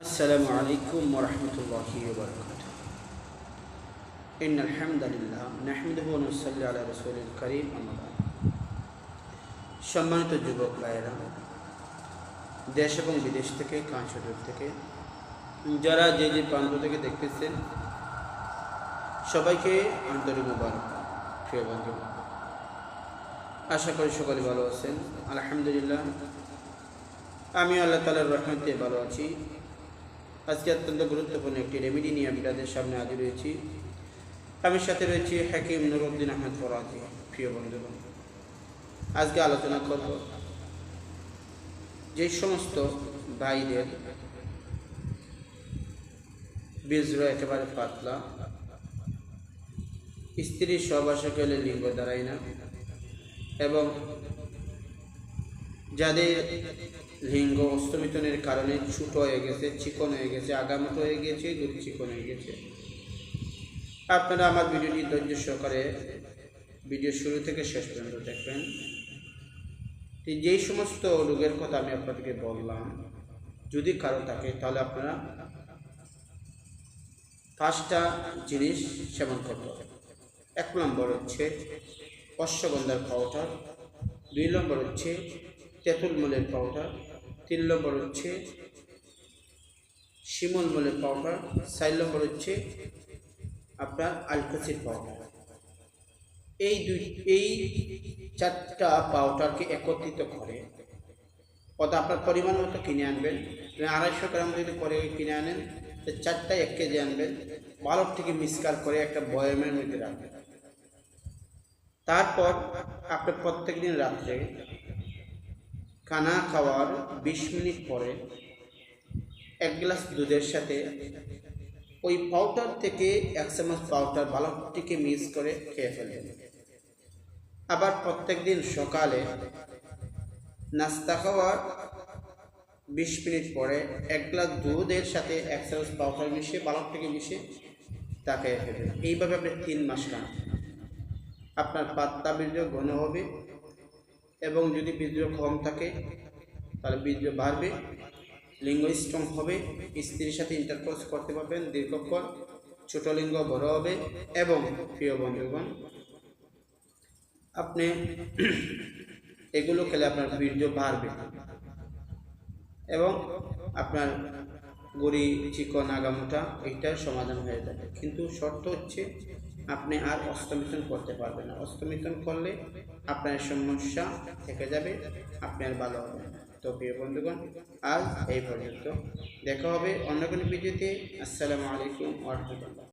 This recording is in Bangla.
السلام عليكم ورحمة الله وبركاته إن الحمد لله نحمده ونصلي على رسول الكريم أما بعد সম্মানিত যুবক ভাইয়েরা দেশ এবং বিদেশ থেকে কাঁচুর থেকে যারা যে যে প্রান্ত থেকে দেখতেছেন সবাইকে আন্তরিক মুবারক প্রিয় বন্ধু আশা করি সকলে ভালো আছেন আলহামদুলিল্লাহ আমি আল্লাহ তালার রহমতে ভালো আছি আজকে অত্যন্ত গুরুত্বপূর্ণ একটি রেমেডি নিয়ে আপনাদের সামনে হাজির রয়েছি আমি সাথে রয়েছি হাকিম নুরুদ্দিন আহমেদ ফরাজি, প্রিয় বন্ধুগণ। আজকে আলোচনা করব যে সমস্ত ভাইদের বীজরা একেবারে পাতলা। স্ত্রীর সহবাসে গেলে লিঙ্গ দাঁড়ায় না এবং যাদের লিঙ্গ অস্তমিতনের কারণে ছোট হয়ে গেছে, চিকন হয়ে গেছে, আগামত হয়ে গেছে দুধ চিকন হয়ে গেছে। আপনারা আমার ভিডিওটি ধৈর্য সহকারে ভিডিও শুরু থেকে শেষ পর্যন্ত দেখবেন। যেই সমস্ত রোগের কথা আমি আপনাদেরকে বললাম, যদি কারও থাকে, তাহলে আপনারা পাঁচটা জিনিস সেবন করতে হবে। এক নম্বর হচ্ছে অশ্বগন্ধার পাউডার দুই নম্বর হচ্ছে তেঁতুল মলের পাউডার তিন নম্বর হচ্ছে শিমল মলের পাউডার চার নম্বর হচ্ছে আপনার আলকোসিড পাউডার এই দুই, এই চারটা পাউডারকে একত্রিত করে অর্থাৎ আপনার পরিমাণ মতো কিনে আনবেন। মানে আড়াইশো গ্রাম যদি পরে কিনে আনেন, তো চারটা এক কেজি আনবেন। ভালো থেকে মিসকার করে একটা বয়ামের মধ্যে রাখবেন। তারপর আপনি প্রত্যেক দিন রাত্রে খানা খাওয়ার বিশ মিনিট পরে এক গ্লাস দুধের সাথে ওই পাউডার থেকে এক চামচ পাউডার বালকটিকে মিক্স করে খেয়ে ফেলবেন আবার প্রত্যেক দিন সকালে নাস্তা খাওয়ার বিশ মিনিট পরে এক গ্লাস দুধের সাথে এক চামচ পাউডার মিশিয়ে, বালকটিকে মিশিয়ে তা খেয়ে ফেলবেন এইভাবে আপনি তিন মাস খান। আপনার পাত্তা বীর্য ঘন হবে। এবং যদি বীর্য কম থাকে, তাহলে বীর্য বাড়বে, লিঙ্গ স্ট্রং হবে, স্ত্রীর সাথে ইন্টারকোর্স করতে পারবেন, দীর্ঘক্ষণ, ছোট লিঙ্গ, বড় হবে, এবং প্রিয় বন্ধুগণ, আপনি এগুলো খেলে আপনার বীর্য বাড়বে। এবং আপনার গড়ি, চিকন, আগামোটা, এইটার সমাধান হয়ে যাবে। কিন্তু শর্ত হচ্ছে আপনি আর অস্তমিতন করতে পারবেন না। অস্তমিতন করলে আপনার সমস্যা থেকে যাবে, আপনি আর ভালো হবে তো প্রিয় বন্ধুগণ, আজ এই পর্যন্ত। দেখা হবে অন্য কোনো ভিডিওতে। আসসালামু আলাইকুম ওরহমতুল্লাহ